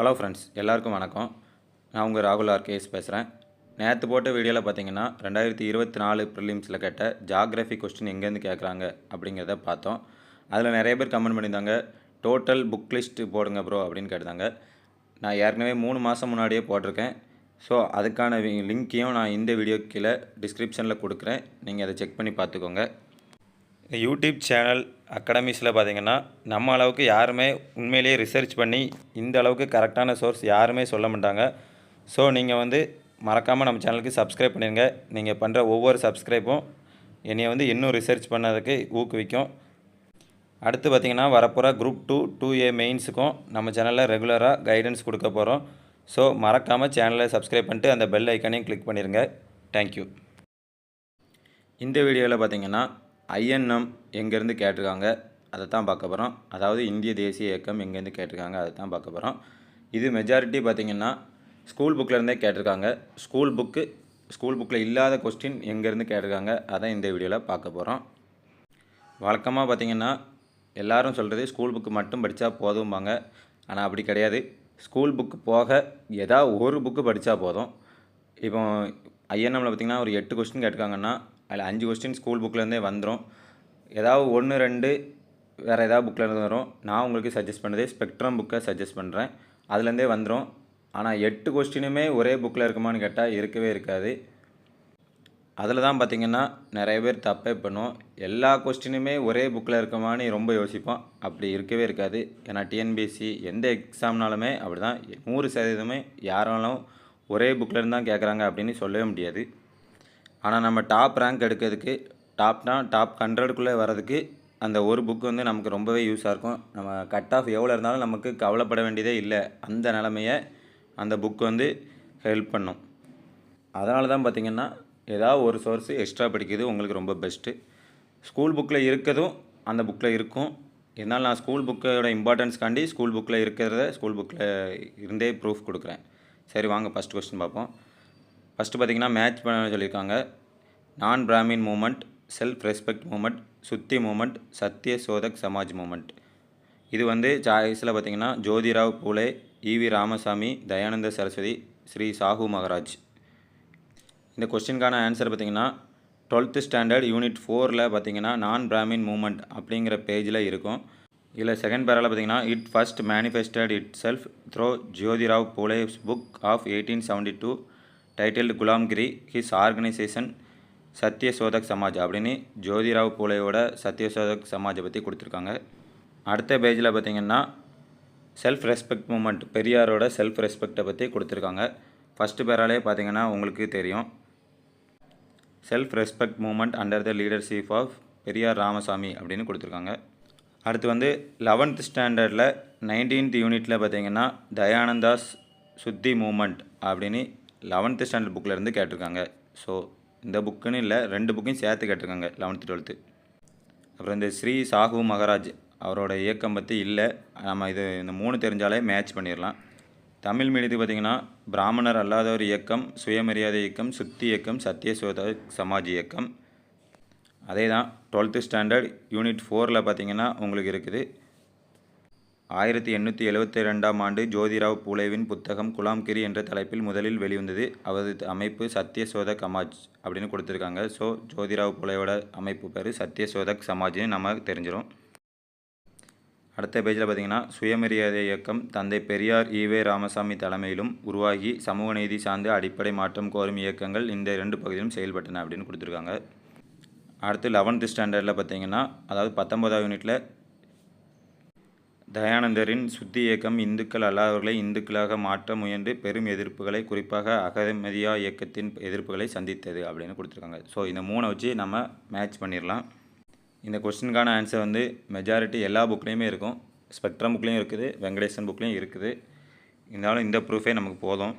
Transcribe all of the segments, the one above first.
Hello friends எல்லாருக்கும் வணக்கம். நான் உங்கள் ராகுல் ஆர்கேஎஸ் பேசுகிறேன் நேற்று போட்ட வீடியோவில் பார்த்தீங்கன்னா ரெண்டாயிரத்தி இருபத்தி நாலு ப்ரிலிம்ஸில் கேட்ட ஜாகிரஃபி கொஸ்டின் எங்கேருந்து கேட்குறாங்க அப்படிங்கிறத பார்த்தோம். அதில் நிறைய பேர் கமெண்ட் பண்ணியிருந்தாங்க. டோட்டல் புக் லிஸ்ட்டு போடுங்க ப்ரோ அப்படின்னு கேட்டாங்க நான் ஏற்கனவே மூணு மாதம் முன்னாடியே போட்டிருக்கேன். ஸோ அதுக்கான லிங்க்கையும் நான் இந்த வீடியோ கீழே டிஸ்கிரிப்ஷனில் கொடுக்குறேன். நீங்கள் அதை செக் பண்ணி பார்த்துக்கோங்க. இந்த யூடியூப் சேனல் அகாடமிஸில் பார்த்தீங்கன்னா நம்ம அளவுக்கு யாருமே உண்மையிலேயே ரிசர்ச் பண்ணி இந்த அளவுக்கு கரெக்டான சோர்ஸ் யாருமே சொல்ல மாட்டாங்க. ஸோ நீங்கள் வந்து மறக்காமல் நம்ம சேனலுக்கு சப்ஸ்கிரைப் பண்ணிடுங்க நீங்கள் பண்ணுற ஒவ்வொரு சப்ஸ்கிரைப்பும் என்னை வந்து இன்னும் ரிசர்ச் பண்ணதுக்கு ஊக்குவிக்கும். அடுத்து பார்த்திங்கன்னா வரப்போகிற குரூப் டூ டூ ஏ மெயின்ஸுக்கும் நம்ம சேனலில் ரெகுலராக கைடன்ஸ் கொடுக்க போகிறோம் ஸோ மறக்காமல் சேனலை சப்ஸ்கிரைப் பண்ணிட்டு அந்த பெல் ஐக்கானையும் கிளிக் பண்ணிடுங்க தேங்க்யூ இந்த வீடியோவில் பார்த்தீங்கன்னா ஐஎன்எம் எங்கேருந்து கேட்டிருக்காங்க அதை தான் பார்க்க போகிறோம் அதாவது இந்திய தேசிய இயக்கம் எங்கேருந்து கேட்டிருக்காங்க அதை தான் பார்க்க போகிறோம் இது மெஜாரிட்டி பார்த்தீங்கன்னா ஸ்கூல் புக்கிலேருந்தே கேட்டிருக்காங்க. ஸ்கூல் புக்கு ஸ்கூல் புக்கில் இல்லாத கொஸ்டின் எங்கேருந்து கேட்டிருக்காங்க அதான் இந்த வீடியோவில் பார்க்க போகிறோம் வழக்கமாக பார்த்தீங்கன்னா எல்லோரும் சொல்கிறது ஸ்கூல் புக்கு மட்டும் படித்தா போதும்பாங்க. ஆனால் அப்படி கிடையாது. ஸ்கூல் புக்கு போக ஏதாவது ஒரு புக்கு படித்தா போதும். இப்போ ஐஎன்எம்மில் பார்த்தீங்கன்னா ஒரு எட்டு கொஸ்டின் கேட்டிருக்காங்கன்னா அதில் அஞ்சு கொஸ்டின் ஸ்கூல் புக்லேருந்தே வந்துடும் ஏதாவது ஒன்று ரெண்டு வேறு ஏதாவது புக்கில் இருந்து வரும். நான் உங்களுக்கு சஜஸ்ட் பண்ணதே ஸ்பெக்ட்ரம் புக்கை சஜஸ்ட் பண்ணுறேன் அதுலேருந்தே வந்துடும் ஆனால் எட்டு கொஸ்டினுமே ஒரே புக்கில் இருக்குமான்னு கேட்டால் இருக்கவே இருக்காது. அதில் தான் பார்த்திங்கன்னா நிறைய பேர் தப்பே பண்ணுவோம் எல்லா கொஸ்டினுமே ஒரே புக்கில் இருக்குமான்னு ரொம்ப யோசிப்போம். அப்படி இருக்கவே இருக்காது. ஏன்னா டிஎன்பிஎஸ்சி எந்த எக்ஸாம்னாலுமே அப்படி தான் நூறு சதவீதமே யாராலும் ஒரே புக்கில் இருந்து தான் கேட்குறாங்க அப்படின்னு சொல்லவே முடியாது. ஆனால் நம்ம டாப் ரேங்க் எடுக்கிறதுக்கு டாப்னா டாப் ஹண்ட்ரடுக்குள்ளே வர்றதுக்கு அந்த ஒரு புக்கு வந்து நமக்கு ரொம்பவே யூஸாக இருக்கும். நம்ம கட் ஆஃப் எவ்வளோ இருந்தாலும் நமக்கு கவலைப்பட வேண்டியதே இல்லை. அந்த நிலமையை அந்த புக் வந்து ஹெல்ப் பண்ணும். அதனால தான் பார்த்திங்கன்னா ஏதாவது ஒரு சோர்ஸு எக்ஸ்ட்ரா படிக்கிறது உங்களுக்கு ரொம்ப பெஸ்ட்டு ஸ்கூல் புக்கில் இருக்கிறதும் அந்த புக்கில் இருக்கும். இருந்தாலும் நான் ஸ்கூல் புக்கோட இம்பார்ட்டன்ஸ்க்காண்டி ஸ்கூல் புக்கில் இருக்கிறத ஸ்கூல் புக்கில் இருந்தே ப்ரூஃப் கொடுக்குறேன். சரி வாங்க ஃபஸ்ட் கொஸ்டின் பார்ப்போம். ஃபஸ்ட்டு பார்த்தீங்கன்னா மேட்ச் பண்ண சொல்லியிருக்காங்க. நான் Brahmin movement self respect movement Shuddhi movement Satya Shodhak Samaj moment இது வந்து சாய்ஸில் பார்த்தீங்கன்னா ஜோதிராவ் பூலே ஈவி ராமசாமி தயானந்த சரஸ்வதி ஸ்ரீ சாஹு மகராஜ். இந்த கொஸ்டினுக்கான ஆன்சர் பார்த்தீங்கன்னா டுவெல்த்து ஸ்டாண்டர்ட் யூனிட் ஃபோரில் பார்த்தீங்கன்னா நான் பிராமின் மூமெண்ட் அப்படிங்கிற பேஜில் இருக்கும். இதில் செகண்ட் பேரால் பார்த்தீங்கன்னா it first manifested itself through Jyotirao Phule's book of eighteen seventy two titled Gulamgiri his organisation Satyashodhak Samaj அப்படின்னு ஜோதிராவ் பூலேயோட சத்யசோதக் சமாஜை பற்றி கொடுத்துருக்காங்க. அடுத்த பேஜில் பார்த்தீங்கன்னா செல்ஃப் ரெஸ்பெக்ட் மூமெண்ட் பெரியாரோட செல்ஃப் ரெஸ்பெக்டை பற்றி கொடுத்துருக்காங்க. ஃபஸ்ட்டு பேராலே பார்த்தீங்கன்னா உங்களுக்கு தெரியும். Self respect movement under the leadership of Periyar Ramasamy அப்படின்னு கொடுத்துருக்காங்க. அடுத்து வந்து லெவன்த் ஸ்டாண்டர்டில் நைன்டீன்த் யூனிட்டில் பார்த்தீங்கன்னா தயானந்தாஸ் சுத்தி மூமெண்ட் அப்படின்னு லெவன்த்து ஸ்டாண்டர்ட் புக்கில் இருந்து கேட்டிருக்காங்க. ஸோ இந்த புக்குன்னு இல்லை ரெண்டு புக்கையும் சேர்த்து கேட்டிருக்காங்க லெவன்த்து டுவெல்த்து அப்புறம் இந்த ஸ்ரீ சாகு மகாராஜ் அவரோட இயக்கம் பற்றி இல்லை. நம்ம இது இந்த மூணு தெரிஞ்சாலே மேட்ச் பண்ணிடலாம் தமிழ் மீடியத்து பார்த்திங்கன்னா பிராமணர் அல்லாதவர் இயக்கம் சுயமரியாதை இயக்கம் சுத்தி இயக்கம் சத்தியசோத சமாஜ் இயக்கம். அதே தான் டுவெல்த்து ஸ்டாண்டர்ட் யூனிட் ஃபோரில் பார்த்திங்கன்னா உங்களுக்கு இருக்குது. ஆயிரத்தி எண்ணூற்றி எழுபத்தி ரெண்டாம் ஆண்டு ஜோதிராவ் பூலேவின் புத்தகம் குலாம்கிரி என்ற தலைப்பில் முதலில் வெளிவந்தது. அவரது அமைப்பு சத்யசோதக் சமாஜ் அப்படின்னு கொடுத்துருக்காங்க. ஸோ ஜோதிராவ் பூலேவோட அமைப்பு பேர் சத்யசோதக் சமாஜ்னு நம்ம தெரிஞ்சிடும் அடுத்த பேஜில் பார்த்தீங்கன்னா சுயமரியாதை இயக்கம் தந்தை பெரியார் ஈவே ராமசாமி தலைமையிலும் உருவாகி சமூக நீதி சார்ந்து அடிப்படை மாற்றம் கோரும் இயக்கங்கள் இந்த இரண்டு பகுதியிலும் செயல்பட்டன அப்படின்னு கொடுத்துருக்காங்க. அடுத்து லெவன்த்து ஸ்டாண்டர்டில் பார்த்தீங்கன்னா அதாவது பத்தொன்பதாம் யூனிட்டில் தயானந்தரின் சுத்தி இயக்கம் இந்துக்கள் அல்லாதவர்களை இந்துக்களாக மாற்ற முயன்று பெரும் எதிர்ப்புகளை குறிப்பாக அகமதியா இயக்கத்தின் எதிர்ப்புகளை சந்தித்தது அப்படின்னு கொடுத்துருக்காங்க. ஸோ இந்த மூணை வச்சு நம்ம மேட்ச் பண்ணிடலாம் இந்த கொஸ்டினுக்கான ஆன்சர் வந்து மெஜாரிட்டி எல்லா புக்லேயுமே இருக்கும். ஸ்பெக்ட்ரம் புக்லேயும் இருக்குது வெங்கடேசன் புக்லேயும் இருக்குது. இருந்தாலும் இந்த ப்ரூஃபே நமக்கு போதும்.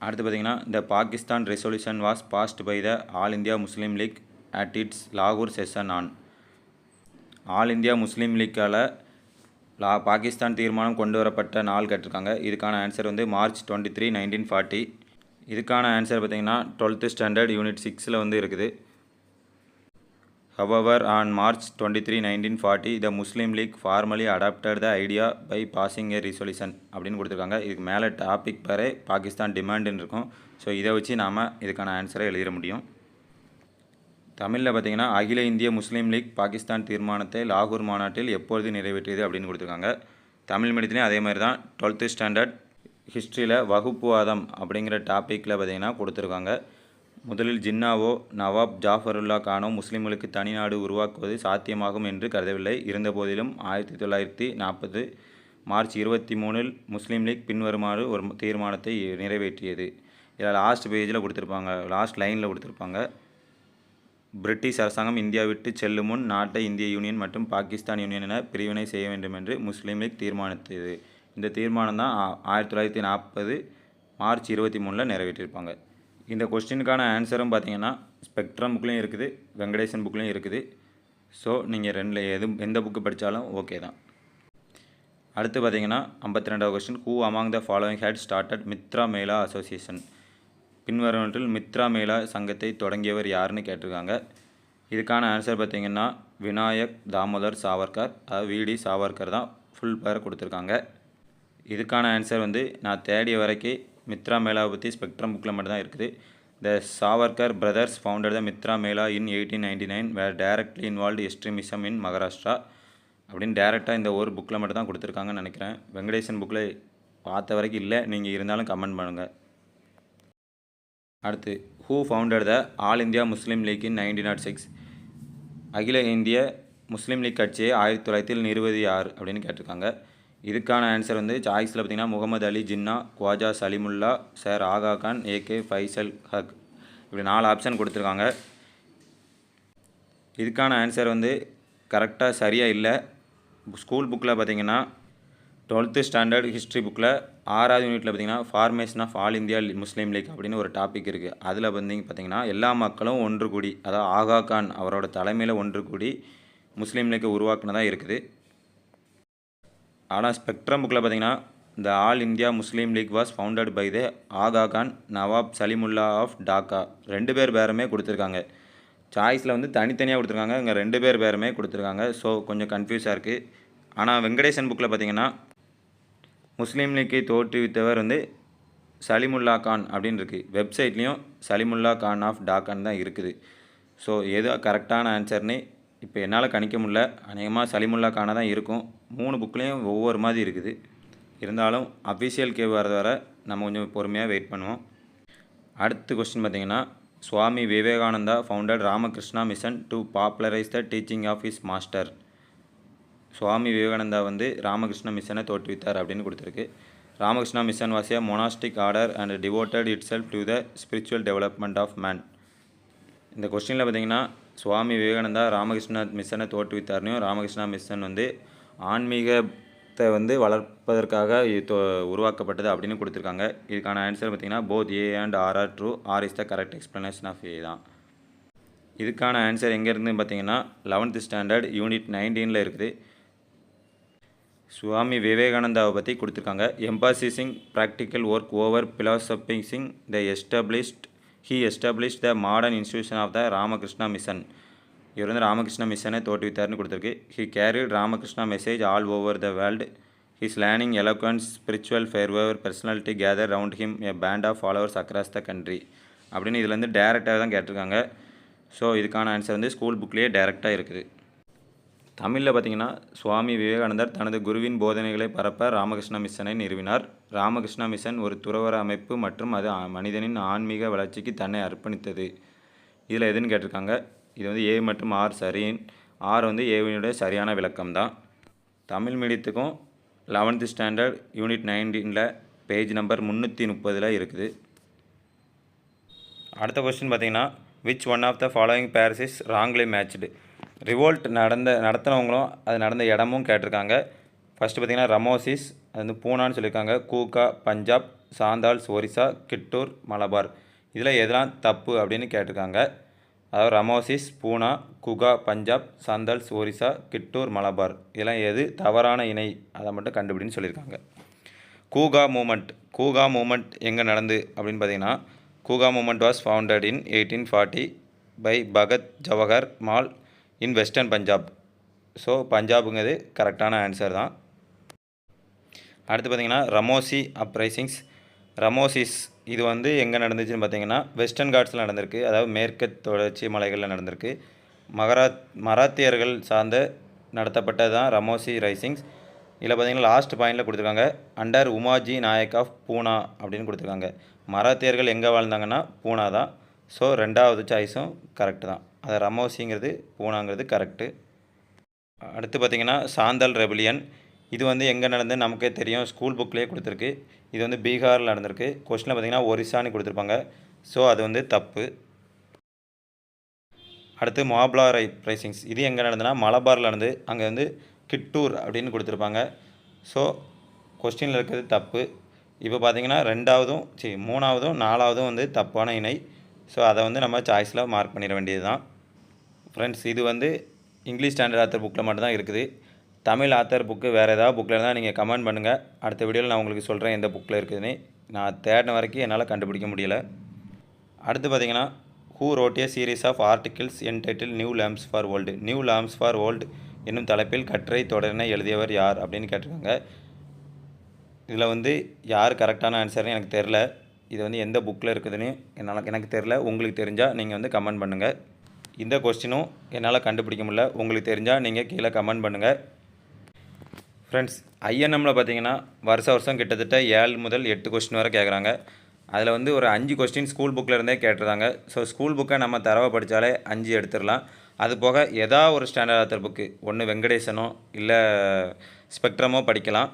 அடுத்து பார்த்திங்கன்னா இந்த Pakistan resolution was passed by the All India Muslim League at its லாகூர் session on All India Muslim லீக்கால் லா பாகிஸ்தான் தீர்மானம் கொண்டு வரப்பட்ட நாள் கேட்டிருக்காங்க. இதுக்கான ஆன்சர் வந்து March twenty three nineteen forty இதுக்கான ஆன்சர் பார்த்திங்கன்னா டுவெல்த்து ஸ்டாண்டர்ட் யூனிட் சிக்ஸில் வந்து இருக்குது. However on March twenty three nineteen forty the Muslim League formally adopted the idea by passing a resolution அப்படின்னு கொடுத்துருக்காங்க. இதுக்கு மேலே டாபிக் பேரே பாகிஸ்தான் டிமாண்டுன்னு இருக்கும். ஸோ இதை வச்சு நாம் இதுக்கான ஆன்சரை எழுதிட முடியும். தமிழில் பார்த்தீங்கன்னா அகில இந்திய முஸ்லீம் லீக் பாகிஸ்தான் தீர்மானத்தை லாகூர் மாநாட்டில் எப்பொழுது நிறைவேற்றியது அப்படின்னு கொடுத்துருக்காங்க. தமிழ் மீடியத்துலேயும் அதே மாதிரி தான் டுவெல்த்து ஸ்டாண்டர்ட் ஹிஸ்ட்ரியில் வகுப்புவாதம் அப்படிங்கிற டாப்பிக்கில் பார்த்தீங்கன்னா கொடுத்துருக்காங்க. முதலில் ஜின்னாவோ நவாப் ஜாஃபருல்லா கானோ முஸ்லீம்களுக்கு தனிநாடு உருவாக்குவது சாத்தியமாகும் என்று கருதவில்லை. இருந்தபோதிலும் ஆயிரத்தி தொள்ளாயிரத்தி நாற்பது மார்ச் இருபத்தி மூணில் முஸ்லீம் லீக் பின்வருமாறு ஒரு தீர்மானத்தை நிறைவேற்றியது. இதில் லாஸ்ட் பேஜில் கொடுத்துருப்பாங்க. லாஸ்ட் லைனில் கொடுத்துருப்பாங்க. பிரிட்டிஷ் அரசாங்கம் இந்தியா விட்டு செல்லும் முன் நாட்டை இந்திய யூனியன் மற்றும் பாகிஸ்தான் யூனியன் என பிரிவினை செய்ய வேண்டும் என்று முஸ்லீம் லீக் தீர்மானித்தது. இந்த தீர்மானம் தான் ஆ- ஆயிரத்தி தொள்ளாயிரத்தி நாற்பது மார்ச் இருபத்தி மூணில் நிறைவேற்றியிருப்பாங்க. இந்த கொஸ்டினுக்கான ஆன்சரும் பார்த்தீங்கன்னா ஸ்பெக்ட்ரம் புக்லேயும் இருக்குது வெங்கடேசன் புக்லேயும் இருக்குது. ஸோ நீங்கள் ரெண்டில் எது எந்த புக்கு படித்தாலும் ஓகே தான். அடுத்து பார்த்தீங்கன்னா ஐம்பத்தி ரெண்டாவது question who among the following had started Mitra Mela association பின்வருவற்றில் Mitra மேலா சங்கத்தை தொடங்கியவர் யாருன்னு கேட்டிருக்காங்க. இதுக்கான ஆன்சர் பார்த்தீங்கன்னா விநாயக் தாமோதர் சாவர்கர் அதாவது விடி சாவர்கர் தான் ஃபுல் பேர் கொடுத்துருக்காங்க. இதுக்கான ஆன்சர் வந்து நான் தேடிய வரைக்கும் மித்ரா மேளாவை பற்றி ஸ்பெக்ட்ரம் புக்கில் மட்டும் தான் இருக்குது. The Savarkar brothers founder the Mitra Mela in eighteen ninety nine were directly involved extremism in Maharashtra அப்படின்னு டேரெக்டாக இந்த ஒரு புக்கில் மட்டும் தான் கொடுத்துருக்காங்கன்னு நினைக்கிறேன். வெங்கடேசன் புக்கில் பார்த்த வரைக்கும் இல்லை. நீங்கள் இருந்தாலும் கமெண்ட் பண்ணுங்கள் அடுத்து who founder the All India Muslim League in nineteen nought six அகில இந்திய முஸ்லீம் லீக் கட்சியை ஆயிரத்தி தொள்ளாயிரத்தி நிறுவதி ஆறு அப்படின்னு கேட்டிருக்காங்க. இதுக்கான ஆன்சர் வந்து சாய்ஸில் பார்த்தீங்கன்னா Muhammad Ali Jinnah Khwaja Salimullah sir Aga Khan A K Faisal Haq. இப்படி நாலு ஆப்ஷன் கொடுத்துருக்காங்க. இதுக்கான ஆன்சர் வந்து கரெக்டாக சரியாக இல்லை. ஸ்கூல் புக்கில் பார்த்தீங்கன்னா டுவெல்த்து ஸ்டாண்டர்ட் ஹிஸ்ட்ரி புக்கில் ஆறாவது யூனிட்டில் பார்த்தீங்கன்னா formation of All India Muslim League அப்படின்னு ஒரு டாபிக் இருக்குது அதில் வந்து பார்த்தீங்கன்னா எல்லா மக்களும் ஒன்று கூடி அதாவது ஆகா கான் அவரோட தலைமையில் ஒன்று கூடி முஸ்லீம் லீக்கை உருவாக்குனதாக இருக்குது. ஆனால் ஸ்பெக்ட்ரம் புக்கில் பார்த்தீங்கன்னா the All India Muslim League was founded by the Aga Khan Nawab Salimullah of Dhaka ரெண்டு பேர் பேருமே கொடுத்துருக்காங்க. சாய்ஸில் வந்து தனித்தனியாக கொடுத்துருக்காங்க. இங்கே ரெண்டு பேர் பேருமே கொடுத்துருக்காங்க. ஸோ கொஞ்சம் கன்ஃபியூஸாக இருக்குது ஆனால் வெங்கடேசன் புக்கில் பார்த்தீங்கன்னா முஸ்லீம் லீக்கை தோற்றுவித்தவர் வந்து சலிமுல்லா கான் அப்படின்னு இருக்குது வெப்சைட்லேயும் சலிமுல்லா கான் ஆஃப் டாக்கான் தான் இருக்குது. ஸோ எது கரெக்டான ஆன்சர்னு இப்போ என்னால் கணிக்க முடியல. அநேகமாக சலிமுல்லா கானாக தான் இருக்கும். மூணு புக்லேயும் ஒவ்வொரு மாதிரி இருக்குது. இருந்தாலும் அஃபிஷியல் கேவ் வர வர நம்ம கொஞ்சம் பொறுமையாக வெயிட் பண்ணுவோம். அடுத்த கொஸ்டின் பார்த்தீங்கன்னா Swami Vivekananda founder Ramakrishna mission to popularise the teaching of his master Swami Vivekananda வந்து ராமகிருஷ்ண மிஷனை தோற்றுவித்தார் அப்படின்னு கொடுத்துருக்கு. Ramakrishna mission was a monastic order and devoted itself to the spiritual development of man இந்த கொஸ்டினில் பார்த்தீங்கன்னா சுவாமி விவேகானந்தா ராமகிருஷ்ணா மிஷனை தோற்றுவித்தார்னையும் ராமகிருஷ்ணா மிஷன் வந்து ஆன்மீகத்தை வந்து வளர்ப்பதற்காக இது உருவாக்கப்பட்டது அப்படின்னு கொடுத்துருக்காங்க. இதுக்கான ஆன்சர் பார்த்தீங்கன்னா both A and R are true R is the correct explanation of A தான். இதுக்கான ஆன்சர் எங்கேருந்து பார்த்தீங்கன்னா லெவன்த்து ஸ்டாண்டர்ட் யூனிட் நைன்டீனில் இருக்குது. சுவாமி விவேகானந்தாவை பற்றி கொடுத்துருக்காங்க. Emphasising practical work over philosophising the established he establish the modern institution of the Ramakrishna Mission இவர் வந்து ராமகிருஷ்ணா மிஷனை தோற்றுவித்தார்னு கொடுத்துருக்கு. He carried Ramakrishna message all over the world his learning eloquence spiritual fervour personality gather round him a band of followers across the country அப்படின்னு இதுலேருந்து டேரெக்டாக தான் கேட்டிருக்காங்க. ஸோ இதுக்கான ஆன்சர் வந்து ஸ்கூல் புக்லேயே டேரெக்டாக இருக்குது. தமிழில் பார்த்தீங்கன்னா சுவாமி விவேகானந்தர் தனது குருவின் போதனைகளை பரப்ப ராமகிருஷ்ண மிஷனை நிறுவினார். ராமகிருஷ்ணா மிஷன் ஒரு துறவர அமைப்பு மற்றும் அது மனிதனின் ஆன்மீக வளர்ச்சிக்கு தன்னை அர்ப்பணித்தது. இதில் எதுன்னு கேட்டிருக்காங்க? இது வந்து ஏ மற்றும் ஆர் சரியின் ஆர் வந்து ஏவினுடைய சரியான விளக்கம் தான் தமிழ் மீடியத்துக்கும் லெவன்த்து ஸ்டாண்டர்ட் யூனிட் நைன்டீனில் பேஜ் நம்பர் முந்நூற்றி முப்பதில் இருக்குது. அடுத்த கொஸ்டின் பார்த்தீங்கன்னா which one of the following pairs is wrongly matched revolt நடந்த நடத்தினவங்களும் அது நடந்த இடமும் கேட்டிருக்காங்க. ஃபஸ்ட்டு பார்த்தீங்கன்னா ரமோசிஸ் அது வந்து பூனான்னு சொல்லியிருக்காங்க. கூகா பஞ்சாப் சாந்தால்ஸ் ஒரிசா கிட்டூர் மலபார் இதில் எதெல்லாம் தப்பு அப்படின்னு கேட்டிருக்காங்க. அதாவது ரமோசிஸ் பூனா குகா பஞ்சாப் சாந்தால்ஸ் ஒரிசா கிட்டூர் மலபார் இதெல்லாம் எது? தவறான இணை. அதை மட்டும் கண்டுபிடின்னு சொல்லியிருக்காங்க. கூகா மூமெண்ட் கூகா மூமெண்ட் எங்கே நடந்து அப்படின்னு பார்த்தீங்கன்னா Kuka movement was founded in eighteen forty by Bhagat Jawahar Mal in western Punjab. So பஞ்சாபுங்கிறது கரெக்டான ஆன்சர் தான். அடுத்து பார்த்தீங்கன்னா ரமோசி அப்ரைசிங்ஸ் ரமோசிஸ் இது வந்து எங்கே நடந்துச்சுன்னு பார்த்தீங்கன்னா வெஸ்டர்ன் காட்ஸில் நடந்திருக்கு. அதாவது மேற்கு தொடர்ச்சி மலைகளில் நடந்திருக்கு. மகரா மராத்தியர்கள் சார்ந்த நடத்தப்பட்டது தான் ரமோசி ரைசிங்ஸ் இதில் பார்த்தீங்கன்னா லாஸ்ட் பாயிண்டில் கொடுத்துருக்காங்க. அண்டர் உமாஜி நாயக் ஆஃப் பூனா அப்படின்னு கொடுத்துருக்காங்க. மராத்தியர்கள் எங்கே வாழ்ந்தாங்கன்னா பூனா தான். ஸோ ரெண்டாவது சாய்ஸும் கரெக்டு தான். அது ரமோசிங்கிறது பூனாங்கிறது கரெக்டு அடுத்து பார்த்தீங்கன்னா சாந்தல் ரெபிலியன் இது வந்து எங்கே நடந்து நமக்கே தெரியும். ஸ்கூல் புக்லேயே கொடுத்துருக்கு. இது வந்து பீகாரில் நடந்திருக்கு. கொஸ்டினில் பார்த்தீங்கன்னா ஒரிசான்னு கொடுத்துருப்பாங்க. ஸோ அது வந்து தப்பு. அடுத்து மாப்ளா ரை ரைசிங்ஸ் இது எங்கே நடந்ததுன்னா மலபாரில் நடந்து அங்கே வந்து கிட்டூர் அப்படின்னு கொடுத்துருப்பாங்க. ஸோ கொஸ்டினில் இருக்கிறது தப்பு. இப்போ பார்த்தீங்கன்னா ரெண்டாவதும் சரி மூணாவதும் நாலாவதும் வந்து தப்பான இணை. ஸோ அதை வந்து நம்ம சாய்ஸில் மார்க் பண்ணிட வேண்டியது தான் ஃப்ரெண்ட்ஸ் இது வந்து இங்கிலீஷ் ஸ்டாண்டர்ட் ஆத்தர் புக்கில் மட்டும்தான் இருக்குது. தமிழ் ஆத்தர் புக்கு வேறு ஏதாவது புக்கில் இருந்தால் நீங்கள் கமெண்ட் பண்ணுங்கள் அடுத்த வீடியோவில் நான் உங்களுக்கு சொல்கிறேன் எந்த புக்கில் இருக்குதுன்னு. நான் தேடின வரைக்கும் என்னால் கண்டுபிடிக்க முடியல. அடுத்து பார்த்தீங்கன்னா who wrote a series of articles entitled new lamps for world new lamps for world என்னும் தலைப்பில் கட்டுரை தொடரினை எழுதியவர் யார் அப்படின்னு கேட்டிருக்காங்க. இதில் வந்து யார் கரெக்டான ஆன்சர்னு எனக்கு தெரில இது வந்து எந்த புக்கில் இருக்குதுன்னு என்னால் எனக்கு தெரில உங்களுக்கு தெரிஞ்சால் நீங்கள் வந்து கமெண்ட் பண்ணுங்கள் இந்த கொஸ்டினும் என்னால் கண்டுபிடிக்க முடியல. உங்களுக்கு தெரிஞ்சால் நீங்கள் கீழே கமெண்ட் பண்ணுங்கள் ஃப்ரெண்ட்ஸ் ஐஎன்எம்மில் பார்த்தீங்கன்னா வருஷ வருஷம் கிட்டத்தட்ட ஏழு முதல் எட்டு கொஸ்டின் வரை கேட்குறாங்க அதில் வந்து ஒரு அஞ்சு கொஸ்டின் ஸ்கூல் புக்கில் இருந்தே கேட்டிருந்தாங்க. ஸோ ஸ்கூல் புக்கை நம்ம தரவை படித்தாலே அஞ்சு எடுத்துடலாம். அது போக எதா ஒரு ஸ்டாண்டர்ட் ஆத்தர் புக்கு ஒன்று வெங்கடேசனோ இல்லை ஸ்பெக்ட்ரமோ படிக்கலாம்.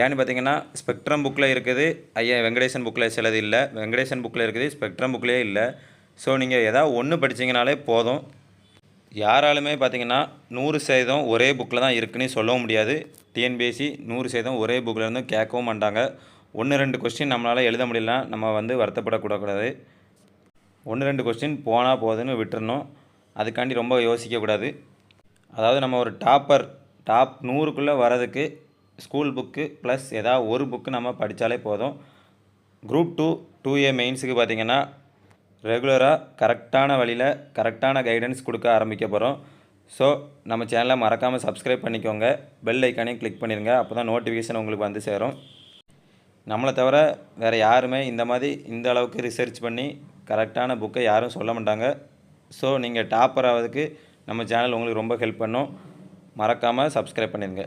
ஏன்னு பார்த்தீங்கன்னா ஸ்பெக்ட்ரம் புக்கில் இருக்குது ஐயா வெங்கடேசன் புக்கில் சிலது இல்லை. வெங்கடேசன் புக்கில் இருக்குது ஸ்பெக்ட்ரம் புக்லேயே இல்லை. ஸோ நீங்கள் எதாவது ஒன்று படித்தீங்கனாலே போதும். யாராலுமே பார்த்தீங்கன்னா நூறு சதவீதம் ஒரே புக்கில் தான் இருக்குன்னு சொல்லவும் முடியாது. டிஎன்பிஎஸ்சி நூறு சதவீதம் ஒரே புக்கில் இருந்து கேட்கவும் மாட்டாங்க. ஒன்று ரெண்டு கொஸ்டின் நம்மளால் எழுத முடியலனா நம்ம வந்து வருத்தப்படக்கூடாது ஒன்று ரெண்டு கொஸ்டின் போனால் போதுன்னு விட்டுறணும். அதுக்காண்டி ரொம்ப யோசிக்கக்கூடாது. அதாவது நம்ம ஒரு டாப்பர் டாப் நூறுக்குள்ளே வரதுக்கு ஸ்கூல் புக்கு ப்ளஸ் ஏதாவது ஒரு புக்கு நம்ம படித்தாலே போதும். குரூப் டூ டூ ஏ மெயின்ஸுக்கு பார்த்தீங்கன்னா ரெகுலராக கரெக்டான வழியில் கரெக்டான கைடன்ஸ் கொடுக்க ஆரம்பிக்க போகிறோம் ஸோ நம்ம சேனலை மறக்காமல் சப்ஸ்கிரைப் பண்ணிக்கோங்க. பெல் ஐக்கானையும் கிளிக் பண்ணிடுங்க அப்போ தான் நோட்டிஃபிகேஷன் உங்களுக்கு வந்து சேரும். நம்மளை தவிர வேறு யாருமே இந்த மாதிரி இந்த அளவுக்கு ரிசர்ச் பண்ணி கரெக்டான புக்கை யாரும் சொல்ல மாட்டாங்க. ஸோ நீங்கள் டாப்பர் ஆகிறதுக்கு நம்ம சேனல் உங்களுக்கு ரொம்ப ஹெல்ப் பண்ணும். மறக்காமல் சப்ஸ்கிரைப் பண்ணிடுங்க